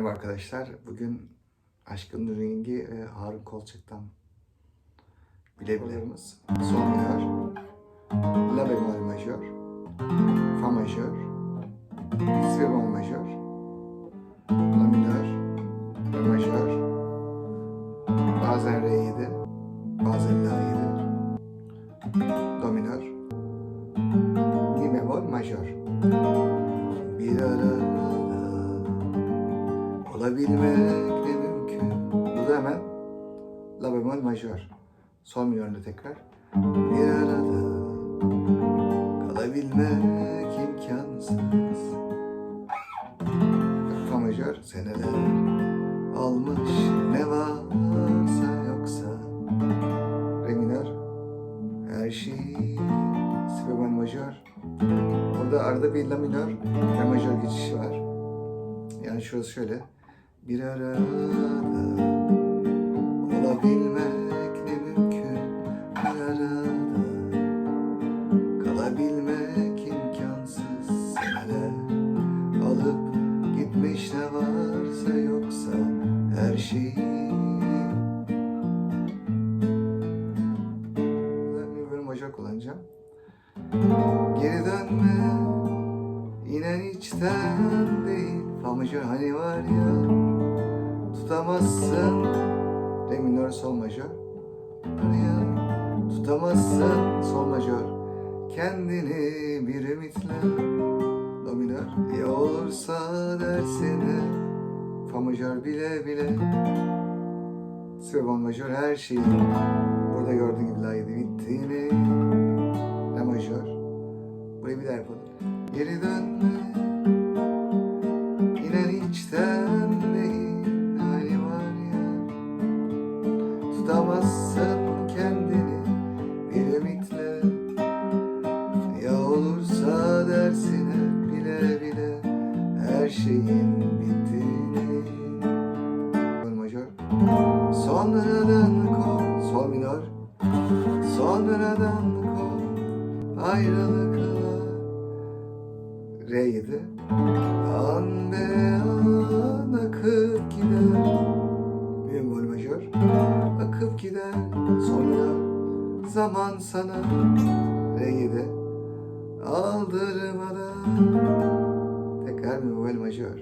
Merhaba arkadaşlar. Bugün Aşkın Rengi ve Harun Kolçak'tan bile bileğimiz. Sol minör, La bemol majör, Fa majör, Si bemol majör, La minör, Re majör, bazen Re7, olabilmek ne mümkün. Bu da hemen La bemol majör. Sol minöründe tekrar. Bir arada kalabilmek imkansız. Fa majör seneler almış ne varsa yoksa. Re minör her şey. Si bemol majör. Burada arada bir la minör, re majör geçişi var. Yani şurası şöyle. Bir arada olabilmek ne mümkün. Bir arada kalabilmek imkansız. Seneler alıp gitmiş ne varsa yoksa her şeyi. Bir bölüm majör kullanacağım. Geri dönme inen içten değil Fa majör hani var ya Tutamazsın. Re minör sol majör Var ya Tutamazsın sol majör Kendini bir ümitle. Do minör. Ya olursa dersine Fa majör bile bile. Si bemol majör her şeyi. Burada gördüğün gibi laydı bittiğini. Re majör. Burayı bir daha yapalım. Geri dönme Ya olursa dersine bile bile Her şeyin bittiğini majör. Sonradan kol Sol minör. Sonradan kol Ayrılıklar Re7 An be an akıp gider Mi bemol majör. Akıp gider zaman sana Re'yi aldırmadan tekrar mi majör.